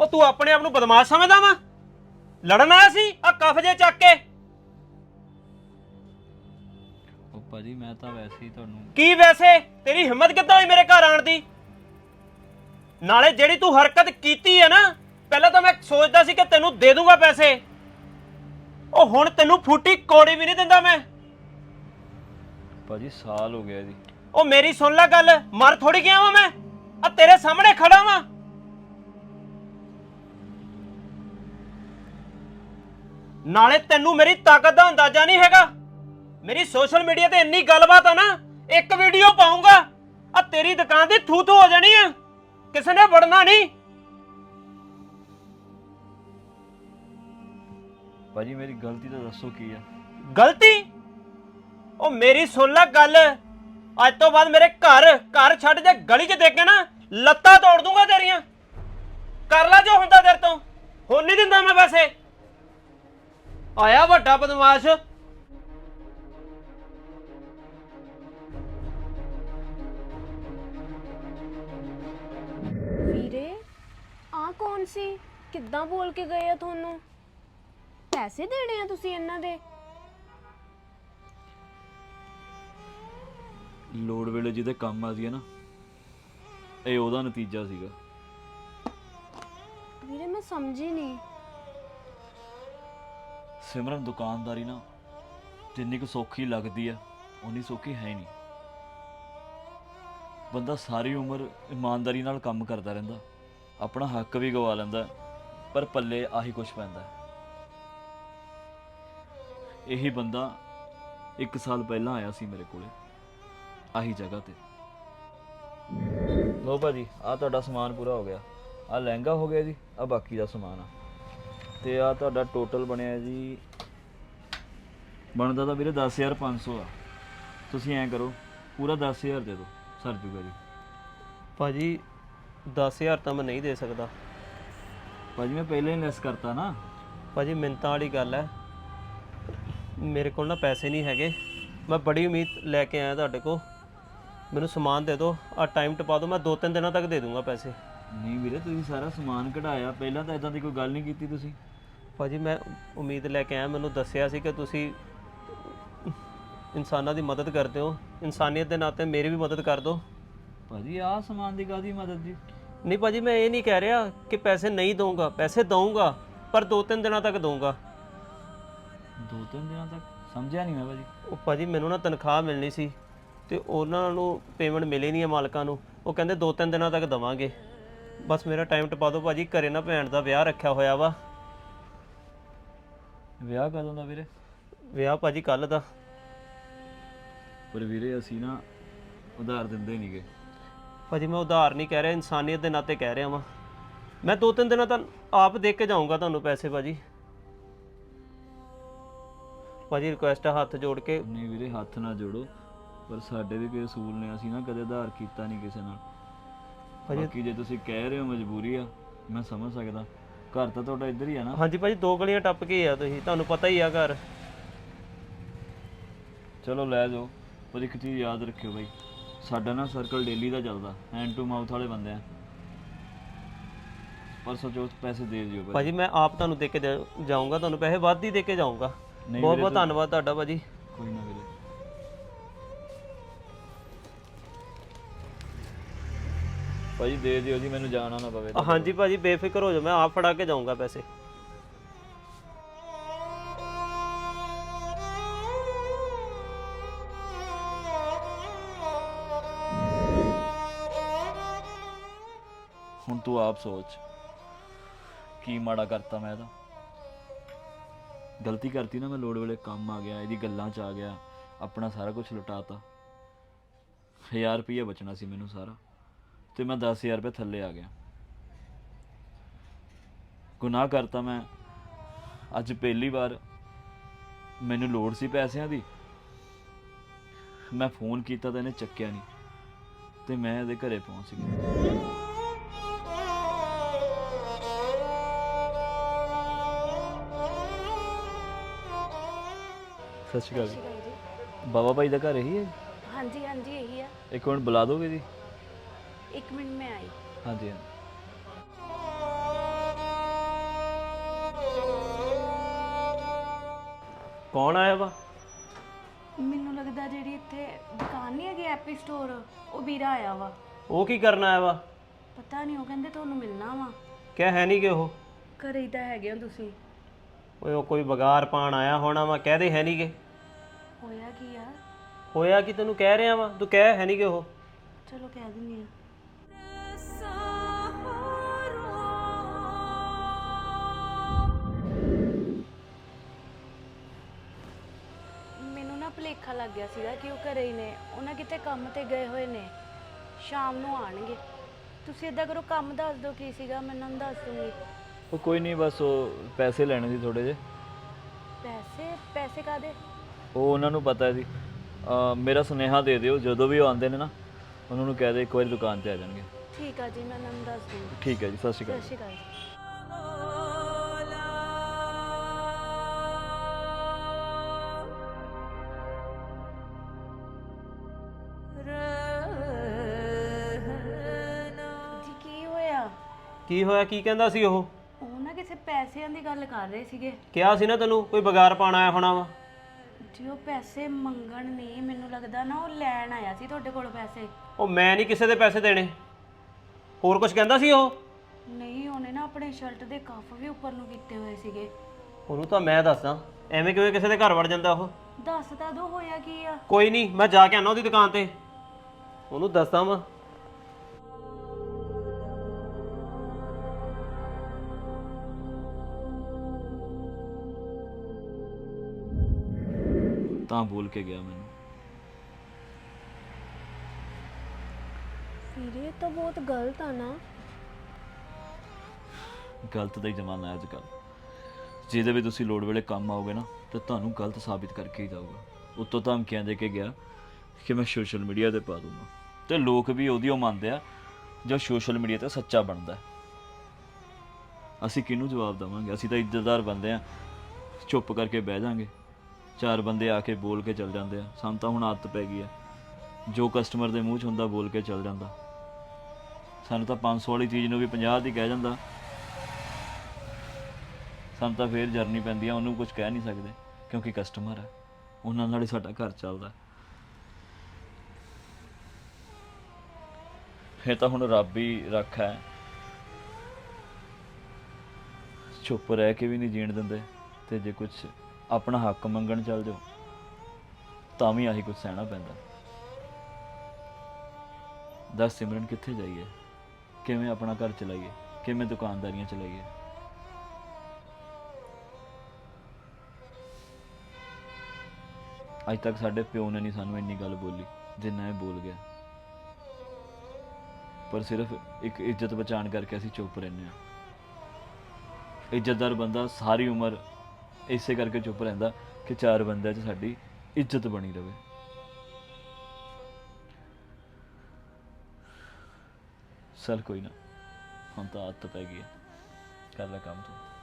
ਉਹ ਤੂੰ ਆਪਣੇ ਆਪ ਨੂੰ ਬਦਮਾਸ਼ ਸਮਝਦਾ ਵਾ? ਲੜਨ ਆਇਆ ਸੀ ਆ ਕਫ ਜੇ ਚੱਕ ਕੇ। ਉਹ ਭਾਜੀ ਮੈਂ ਤਾਂ ਵੈਸੇ ਹੀ ਤੁਹਾਨੂੰ ਕੀ ਵੈਸੇ? ਤੇਰੀ ਹਿੰਮਤ ਕਿੱਦਾਂ ਹੋਈ ਮੇਰੇ ਘਰ ਆਣ ਦੀ? ਨਾਲੇ ਜਿਹੜੀ ਤੂੰ ਹਰਕਤ ਕੀਤੀ ਹੈ ਨਾ ਪਹਿਲਾਂ ਤਾਂ ਮੈਂ ਸੋਚਦਾ ਸੀ ਕਿ ਤੈਨੂੰ ਦੇ ਦੂੰਗਾ ਪੈਸੇ। ਉਹ ਹੁਣ ਤੈਨੂੰ ਫੂਟੀ ਕੋੜੀ ਵੀ ਨਹੀਂ ਦਿੰਦਾ ਮੈਂ। ਭਾਜੀ ਸਾਲ ਹੋ ਗਿਆ ਜੀ। ਉਹ ਮੇਰੀ ਸੁਣ ਲੈ ਗੱਲ ਮਰ ਥੋੜੀ ਗਿਆ ਵਾਂ ਮੈਂ। ਆ ਤੇਰੇ ਸਾਹਮਣੇ ਖੜਾ ਵਾਂ। ਨਾਲੇ ਤੈਨੂੰ ਮੇਰੀ ਤਾਕਤ ਦਾ ਅੰਦਾਜ਼ਾ ਨਹੀਂ ਹੈਗਾ। ਮੇਰੀ ਸੋਸ਼ਲ ਮੀਡੀਆ ਤੇ ਇੰਨੀ ਗੱਲਬਾਤ ਆ ਨਾ ਇੱਕ ਵੀਡੀਓ ਪਾਉਂਗਾ ਆ ਤੇਰੀ ਦੁਕਾਨ ਦੀ ਥੂ ਥੂ ਹੋ ਜਾਣੀ ਆ। ਕਿਸੇ ਨੇ ਵੜਨਾ ਨਹੀਂ। ਭਾਜੀ ਮੇਰੀ ਗਲਤੀ ਤਾਂ ਦੱਸੋ ਕੀ ਆ? ਗਲਤੀ? ਉਹ ਮੇਰੀ ਸੁਣ ਲੈ ਗੱਲ। ਅੱਜ ਤੋਂ ਬਾਅਦ ਮੇਰੇ ਘਰ ਘਰ ਛੱਡ ਜੇ ਗਲੀ 'ਚ ਦੇਖ ਕੇ ਨਾ ਲੱਤਾਂ ਤੋੜ ਦੂੰਗਾ ਤੇਰੀਆਂ। ਕਰ ਲੈ ਜੋ ਹੁੰਦਾ ਤੇਰੇ ਤੋਂ। ਹੁਣ ਨਹੀਂ ਦਿੰਦਾ ਮੈਂ ਪੈਸੇ। ਆਇਆ ਵੱਡਾ ਬਦਮਾਸ਼। ਵੀਰੇ ਆ ਕੌਣ ਸੀ? ਕਿੱਦਾਂ ਬੋਲ ਕੇ ਗਏ ਆ ਤੁਹਾਨੂੰ? ਪੈਸੇ ਦੇਣੇ ਆ ਤੁਸੀਂ ਇਹਨਾਂ ਦੇ? ਲੋੜ ਵੇਲੇ ਜਿਹਦੇ ਕੰਮ ਆ ਜੀ ਨਾ ਇਹ ਉਹਦਾ ਨਤੀਜਾ ਸੀਗਾ। ਵੀਰੇ ਮੈਂ ਸਮਝੀ ਨਹੀਂ। ਸਿਮਰਨ ਦੁਕਾਨਦਾਰੀ ਨਾ ਜਿੰਨੀ ਕੁ ਸੌਖੀ ਲੱਗਦੀ ਆ ਉਨੀ ਸੌਖੀ ਹੈ ਹੀ ਨਹੀਂ। ਬੰਦਾ ਸਾਰੀ ਉਮਰ ਇਮਾਨਦਾਰੀ ਨਾਲ ਕੰਮ ਕਰਦਾ ਰਹਿੰਦਾ, ਆਪਣਾ ਹੱਕ ਵੀ ਗਵਾ ਲੈਂਦਾ, ਪਰ ਪੱਲੇ ਆਹੀ ਕੁਝ ਪੈਂਦਾ। ਇਹੀ ਬੰਦਾ 1 ਸਾਲ ਪਹਿਲਾਂ ਆਇਆ ਸੀ ਮੇਰੇ ਕੋਲੇ, ਆਹੀ ਜਗ੍ਹਾ ਤੇ। ਲੋ ਭਾਜੀ ਆ ਤੁਹਾਡਾ ਸਮਾਨ ਪੂਰਾ ਹੋ ਗਿਆ। ਆ ਲਹਿੰਗਾ ਹੋ ਗਿਆ ਜੀ ਆ ਬਾਕੀ ਦਾ ਸਮਾਨ ਆ। ਤੇ ਆ ਤੁਹਾਡਾ ਟੋਟਲ ਬਣਿਆ ਜੀ। ਬਣਦਾ ਤਾਂ ਵੀਰੇ 10500 ਆ। ਤੁਸੀਂ ਐਂ ਕਰੋ ਪੂਰਾ 10000 ਦੇ ਦਿਓ ਸਰ ਜੂਗਾ ਜੀ। ਭਾਜੀ 10000 ਤਾਂ ਮੈਂ ਨਹੀਂ ਦੇ ਸਕਦਾ। ਭਾਜੀ ਮੈਂ ਪਹਿਲਾਂ ਹੀ ਲੈਸ ਕਰਤਾ ਨਾ। ਭਾਜੀ ਮਿੰਤਾਂ ਵਾਲੀ ਗੱਲ ਹੈ। ਮੇਰੇ ਕੋਲ ਨਾ ਪੈਸੇ ਨਹੀਂ ਹੈਗੇ। ਮੈਂ ਬੜੀ ਉਮੀਦ ਲੈ ਕੇ ਆਇਆ ਤੁਹਾਡੇ ਕੋਲ। ਮੈਨੂੰ ਸਮਾਨ ਦੇ ਦਿਓ ਆ ਟਾਈਮ ਟਪਾ ਦਿਓ ਮੈਂ 2-3 ਦਿਨਾਂ ਤੱਕ ਦੇ ਦੂੰਗਾ ਪੈਸੇ। ਨਹੀਂ ਵੀਰੇ ਤੁਸੀਂ ਸਾਰਾ ਸਮਾਨ ਕਢਾਇਆ। ਪਹਿਲਾਂ ਤਾਂ ਇਦਾਂ ਦੀ ਕੋਈ ਗੱਲ ਨਹੀਂ ਕੀਤੀ ਤੁਸੀਂ? ਭਾਜੀ ਮੈਂ ਉਮੀਦ ਲੈ ਕੇ ਆਇਆ ਮੈਨੂੰ ਦੱਸਿਆ ਸੀ ਕਿ ਤੁਸੀਂ ਇਨਸਾਨਾਂ ਦੀ ਮਦਦ ਕਰਦੇ ਹੋ। ਇਨਸਾਨੀਅਤ ਦੇ ਨਾਤੇ ਮੇਰੀ ਵੀ ਮਦਦ ਕਰ ਦਿਓ। ਭਾਜੀ ਆਹ ਸਮਾਨ ਦੀ ਕਾਦੀ ਮਦਦ ਜੀ? ਨਹੀਂ ਭਾਜੀ ਮੈਂ ਇਹ ਨਹੀਂ ਕਹਿ ਰਿਹਾ ਕਿ ਪੈਸੇ ਨਹੀਂ ਦਊਂਗਾ। ਪੈਸੇ ਦਊਂਗਾ ਪਰ 2-3 ਦਿਨਾਂ ਤੱਕ ਦਊਂਗਾ। ਦੋ ਤਿੰਨ ਦਿਨਾਂ ਤੱਕ? ਸਮਝਿਆ ਨਹੀਂ ਮੈਂ ਭਾਜੀ। ਉਹ ਭਾਜੀ ਮੈਨੂੰ ਨਾ ਤਨਖਾਹ ਮਿਲਣੀ ਸੀ ਤੇ ਉਹਨਾਂ ਨੂੰ ਪੇਮੈਂਟ ਮਿਲੀ ਨਹੀਂ ਹੈ ਮਾਲਕਾਂ ਨੂੰ। ਉਹ ਕਹਿੰਦੇ 2-3 ਦਿਨਾਂ ਤੱਕ ਦਵਾਂਗੇ। ਬਸ ਮੇਰਾ ਟਾਈਮ ਟਪਾ ਦਿਓ ਭਾਜੀ ਘਰੇ ਨਾ ਭੈਣ ਦਾ ਵਿਆਹ ਰੱਖਿਆ ਹੋਇਆ ਵਾ। ਵਿਆਹ ਕਦੋਂ ਦਾ ਵੀਰੇ? ਵਿਆਹ ਭਾਜੀ ਕੱਲ ਦਾ। ਪਰ ਵੀਰੇ ਅਸੀਂ ਨਾ ਉਧਾਰ ਦਿੰਦੇ ਨਹੀਂਗੇ ਭਾਜੀ ਮੈਂ ਉਧਾਰ ਨਹੀਂ ਕਹਿ ਰਿਹਾ ਇਨਸਾਨੀਅਤ ਦੇ ਨਾਤੇ ਕਹਿ ਰਿਹਾ ਵਾਂ। ਮੈਂ ਦੋ ਤਿੰਨ ਦਿਨਾਂ ਤੱਕ ਆਪ ਦੇ ਕੇ ਜਾਊਂਗਾ ਤੁਹਾਨੂੰ ਪੈਸੇ ਭਾਜੀ। ਭਾਜੀ ਰਿਕੁਐਸਟ ਹੈ ਹੱਥ ਜੋੜ ਕੇ। ਨਹੀਂ ਵੀਰੇ ਹੱਥ ਨਾ ਜੋੜੋ। ਪਰ ਸਾਡੇ ਵੀ ਕੋਈ ਅਸੂਲ ਨੇ ਅਸੀਂ ਨਾ ਕਦੇ ਉਧਾਰ ਕੀਤਾ ਨਹੀਂ ਕਿਸੇ ਨਾਲ। ਬਾਕੀ ਜੇ ਤੁਸੀਂ ਕਹਿ ਰਹੇ ਹੋ ਮਜਬੂਰੀ ਆ ਮੈਂ ਸਮਝ ਸਕਦਾ। ਘਰ ਤਾਂ ਤੁਹਾਡਾ ਇੱਧਰ ਹੀ ਆ ਨਾ। ਹਾਂਜੀ ਭਾਜੀ ਦੋ ਗਲੀਆਂ ਟੱਪ ਕੇ ਆ ਤੁਸੀਂ। ਤੁਹਾਨੂੰ ਪਤਾ ਹੀ ਆ ਘਰ। ਚਲੋ ਲੈ ਜਾਓ। ਪਰ ਇੱਕ ਚੀਜ਼ ਯਾਦ ਰੱਖਿਓ ਬਾਈ ਸਾਡਾ ਨਾ ਸਰਕਲ ਡੇਲੀ ਦਾ ਚੱਲਦਾ। ਹੈਂਡ ਟੂ ਮਾਊਥ ਵਾਲੇ ਬੰਦੇ ਆ। ਪਰਸੋਂ ਚੌਥ ਪੈਸੇ ਦੇ ਦਿਓ ਭਾਜੀ। ਮੈਂ ਆਪ ਤੁਹਾਨੂੰ ਦੇ ਕੇ ਜਾ- ਜਾਊਂਗਾ। ਤੁਹਾਨੂੰ ਪੈਸੇ ਵੱਧ ਹੀ ਦੇ ਕੇ ਜਾਊਂਗਾ। ਨਹੀਂ ਬਹੁਤ ਵੀਰੇ, ਬਹੁਤ ਧੰਨਵਾਦ ਤੁਹਾਡਾ ਭਾਜੀ। ਕੋਈ ਨਾ ਵੀਰੇ। ਭਾਈ ਦੇ ਦਿਓ ਜੀ ਮੈਨੂੰ ਜਾਣਾ ਨਾ ਪਵੇ ਹਾਂਜੀ ਭਾਜੀ ਬੇਫਿਕਰ ਹੋ ਜਾਓ ਮੈਂ ਆਪ ਫੜਾ ਕੇ ਜਾਊਂਗਾ ਪੈਸੇ। ਹੁਣ ਤੂੰ ਆਪ ਸੋਚ ਕੀ ਮਾੜਾ ਕਰਤਾ ਮੈਂ ਤਾਂ ਗਲਤੀ ਕਰਤੀ ਨਾ ਮੈਂ ਲੋੜ ਵੇਲੇ ਕੰਮ ਆ ਗਿਆ ਇਹਦੀ ਗੱਲਾਂ 'ਚ ਆ ਗਿਆ ਆਪਣਾ ਸਾਰਾ ਕੁਝ ਲੁਟਾਤਾ। 1000 ਰੁਪਏ ਬਚਣਾ ਸੀ ਮੈਨੂੰ ਸਾਰਾ। ਤੇ ਮੈਂ 10000 ਰੁਪਏ ਥੱਲੇ ਆ ਗਿਆ। ਗੁਨਾਹ ਕਰਤਾ ਮੈਂ। ਅੱਜ ਪਹਿਲੀ ਵਾਰ ਮੈਨੂੰ ਲੋੜ ਸੀ ਪੈਸਿਆਂ ਦੀ। ਮੈਂ ਫੋਨ ਕੀਤਾ ਤਾਂ ਇਹਨੇ ਚੱਕਿਆ ਨਹੀਂ। ਤੇ ਮੈਂ ਇਹਦੇ ਘਰੇ ਪਹੁੰਚ ਗਿਆ। ਸਤਿ ਸ਼੍ਰੀ ਅਕਾਲ ਬਾਬਾ ਭਾਈ ਦਾ ਘਰ ਇਹੀ ਹੈ? ਹਾਂਜੀ ਹਾਂਜੀ ਇਹੀ ਆ। ਇੱਕ ਮਿੰਟ ਬੁਲਾ ਦੋਗੇ ਜੀ? एक मिनट में आई ਹਾਂਜੀ ਹਾਂ ਕੌਣ ਆਇਆ ਵਾ? ਮੈਨੂੰ ਲੱਗਦਾ ਜਿਹੜੀ ਇੱਥੇ ਦੁਕਾਨ ਨਹੀਂ ਹੈਗੀ ਐਪੀ ਸਟੋਰ ਉਹ ਵੀਰਾ ਆਇਆ ਵਾ। ਉਹ ਕੀ ਕਰਨ ਆਇਆ ਵਾ? ਪਤਾ ਨਹੀਂ ਉਹ ਕਹਿੰਦੇ ਤੁਹਾਨੂੰ ਮਿਲਣਾ ਵਾ। ਕਿਆ ਹੈ ਨਹੀਂ ਕਿ ਉਹ? ਘਰੇ ਹੀ ਤਾਂ ਹੈਗੇ ਹੋ ਤੁਸੀਂ। ਓਏ ਕੋਈ ਬਗਾਰ ਪਾਣ ਆਇਆ ਹੋਣਾ ਵਾ ਕਹਦੇ ਹੈ ਨਹੀਂ ਕਿ ਹੋਇਆ ਕੀ ਆ? ਹੋਇਆ ਕਿ ਤੈਨੂੰ ਕਹਿ ਰਿਹਾ ਵਾ? ਤੂੰ ਕਹਿ ਹੈ ਨਹੀਂ ਕਿ ਉਹ? ਚਲੋ ਕਹਿ ਦਿੰਦੀ ਆ। ਭੁਲੇਖਾ ਲੱਗ ਗਿਆ ਸੀਗਾ ਕਿ ਉਹ ਘਰੇ ਹੀ ਨੇ। ਉਹਨਾਂ ਕਿਤੇ ਕੰਮ ਤੇ ਗਏ ਹੋਏ ਨੇ। ਸ਼ਾਮ ਨੂੰ ਆਣਗੇ ਤੁਸੀਂ ਇਦਾਂ ਕਰੋ ਕੰਮ ਦੱਸ ਦਿਓ ਕੀ ਸੀਗਾ ਮੈਂ ਉਹਨਾਂ ਨੂੰ ਦੱਸ ਦੂੰਗੀ। ਉਹ ਕੋਈ ਨਹੀਂ ਬਸ ਉਹ ਪੈਸੇ ਲੈਣੇ ਸੀ ਥੋੜੇ ਜਿਹੇ। ਪੈਸੇ? ਪੈਸੇ ਕਾਦੇ ਉਹ ਉਹਨਾਂ ਨੂੰ ਪਤਾ ਸੀ। ਅਹ ਮੇਰਾ ਸੁਨੇਹਾ ਦੇ ਦਿਓ ਜਦੋਂ ਵੀ ਉਹ ਆਉਂਦੇ ਨੇ ਨਾ ਉਹਨਾਂ ਨੂੰ ਕਹਿ ਦੇ ਇੱਕ ਵਾਰੀ ਦੁਕਾਨ ਤੇ ਆ ਜਾਣਗੇ। ਠੀਕ ਆ ਜੀ ਮੈਂ ਉਹਨਾਂ ਨੂੰ ਦੱਸ ਦੂੰਗੀ। ਠੀਕ ਹੈ ਜੀ ਸਤਿ ਸ਼੍ਰੀ ਅਕਾਲ। ਸਤਿ ਸ਼੍ਰੀ ਅਕਾਲ ਜੀ ਜੀ। ਕੀ ਹੋਇਆ? ਕੀ ਕਹਿੰਦਾ ਸੀ ਉਹ? ਉਹ ਨਾ ਕਿਸੇ ਪੈਸਿਆਂ ਦੀ ਗੱਲ ਕਰ ਰਹੇ ਸੀਗੇ। ਕਿਹਾ ਸੀ ਨਾ ਤੈਨੂੰ ਕੋਈ ਬਗਾਰ ਪਾਣ ਆਇਆ ਹੋਣਾ ਵਾ? ਜੀ ਉਹ ਪੈਸੇ ਮੰਗਣ ਨਹੀਂ ਮੈਨੂੰ ਲੱਗਦਾ ਨਾ ਉਹ ਲੈਣ ਆਇਆ ਸੀ ਤੁਹਾਡੇ ਕੋਲ ਪੈਸੇ। ਉਹ ਮੈਂ ਨਹੀਂ ਕਿਸੇ ਦੇ ਪੈਸੇ ਦੇਣੇ। ਹੋਰ ਕੁਝ ਕਹਿੰਦਾ ਸੀ ਉਹ? ਨਹੀਂ ਉਹਨੇ ਨਾ ਆਪਣੇ ਸ਼ਰਟ ਦੇ ਕੱਫ ਵੀ ਉੱਪਰ ਨੂੰ ਕੀਤੇ ਹੋਏ ਸੀਗੇ। ਉਹਨੂੰ ਤਾਂ ਮੈਂ ਦੱਸਦਾ ਐਵੇਂ ਕਿਵੇਂ ਕਿਸੇ ਦੇ ਘਰ ਵੜ ਜਾਂਦਾ ਉਹ? ਦੱਸ ਤਾਂ ਦੋ ਹੋਇਆ ਕੀ ਆ? ਕੋਈ ਨਹੀਂ ਮੈਂ ਜਾ ਕੇ ਆਣਾ ਉਹਦੀ ਦੁਕਾਨ ਤੇ। ਉਹਨੂੰ ਦੱਸਦਾ ਵਾਂ ਤਾਂ ਬੋਲ ਕੇ ਗਿਆ ਮੈਨੂੰ। ਇਹ ਤਾਂ ਬਹੁਤ ਗਲਤ ਆ ਨਾ। ਗਲਤ ਦਾ ਹੀ ਜ਼ਮਾਨਾ ਹੈ ਅੱਜ ਕੱਲ ਜਿਹਦੇ ਵੀ ਤੁਸੀਂ ਲੋੜ ਵੇਲੇ ਕੰਮ ਆਓਗੇ ਨਾ ਤੇ ਤੁਹਾਨੂੰ ਗਲਤ ਸਾਬਿਤ ਕਰਕੇ ਹੀ ਜਾਊਗਾ। ਉੱਤੋਂ ਧਮਕੀਆਂ ਦੇ ਕੇ ਗਿਆ ਕਿ ਮੈਂ ਸੋਸ਼ਲ ਮੀਡੀਆ ਤੇ ਪਾ ਦੂੰਗਾ। ਤੇ ਲੋਕ ਵੀ ਉਹਦੀ ਉਹ ਮੰਨਦੇ ਆ ਜੋ ਸੋਸ਼ਲ ਮੀਡੀਆ ਤੇ ਸੱਚਾ ਬਣਦਾ ਹੈ। ਅਸੀਂ ਕਿਹਨੂੰ ਜਵਾਬ ਦੇਵਾਂਗੇ? ਅਸੀਂ ਤਾਂ ਇੱਜ਼ਤਦਾਰ ਬੰਦੇ ਆ। ਚੁੱਪ ਕਰਕੇ ਬਹਿ ਜਾਾਂਗੇ। ਚਾਰ ਬੰਦੇ ਆ ਕੇ ਬੋਲ ਕੇ ਚੱਲ ਜਾਂਦੇ ਆ। ਸਾਨੂੰ ਤਾਂ ਹੁਣ ਆਦਤ ਪੈ ਗਈ ਆ। ਜੋ ਕਸਟਮਰ ਦੇ ਮੂੰਹ 'ਚ ਹੁੰਦਾ ਬੋਲ ਕੇ ਚੱਲ ਜਾਂਦਾ। ਸਾਨੂੰ ਤਾਂ 500 ਵਾਲੀ ਚੀਜ਼ ਨੂੰ ਵੀ 50 ਦੀ ਕਹਿ ਜਾਂਦਾ। ਸਾਨੂੰ ਤਾਂ ਫੇਰ ਜਰਨੀ ਪੈਂਦੀ ਆ, ਉਹਨੂੰ ਕੁਝ ਕਹਿ ਨਹੀਂ ਸਕਦੇ, ਕਿਉਂਕਿ ਕਸਟਮਰ ਹੈ ਉਹਨਾਂ ਨਾਲ ਹੀ ਸਾਡਾ ਘਰ ਚੱਲਦਾ। ਇਹ ਤਾਂ ਹੁਣ ਰੱਬ ਹੀ ਰੱਖਾ ਹੈ। ਚੁੱਪ ਰਹਿ ਕੇ ਵੀ ਨਹੀਂ ਜੀਣ ਦਿੰਦੇ, ਤੇ ਜੇ ਕੁਝ ਆਪਣਾ ਹੱਕ ਮੰਗਣ ਚੱਲ ਜਾਓ, ਤਾਂ ਵੀ ਆਹੀ ਕੁਝ ਸਹਿਣਾ ਪੈਂਦਾ। ਦੱਸ ਸਿਮਰਨ ਕਿੱਥੇ ਜਾਈਏ? ਕਿਵੇਂ ਆਪਣਾ ਘਰ ਚਲਾਈਏ? ਕਿਵੇਂ ਦੁਕਾਨਦਾਰੀਆਂ ਚਲਾਈਏ? ਅੱਜ ਤੱਕ ਸਾਡੇ ਪਿਓ ਨੇ ਨਹੀਂ ਸਾਨੂੰ ਇੰਨੀ ਗੱਲ ਬੋਲੀ, ਜਿੰਨਾ ਇਹ ਬੋਲ ਗਿਆ। ਪਰ ਸਿਰਫ ਇੱਕ ਇੱਜ਼ਤ ਬਚਾਉਣ ਕਰਕੇ ਅਸੀਂ ਚੁੱਪ ਰਹਿੰਦੇ ਹਾਂ। ਇੱਜ਼ਤਦਾਰ ਬੰਦਾ ਸਾਰੀ ਉਮਰ ਇਸੇ ਕਰਕੇ ਚੁੱਪ ਰਹਿੰਦਾ ਕਿ ਚਾਰ ਬੰਦਿਆਂ 'ਚ ਸਾਡੀ ਇੱਜ਼ਤ ਬਣੀ ਰਵੇ। ਸਰ ਕੋਈ ਨਾ, ਹੁਣ ਤਾਂ ਆਦਤ ਪੈ ਗਈ ਹੈ। ਕਰ ਲੈ ਕੰਮ ਤੂੰ।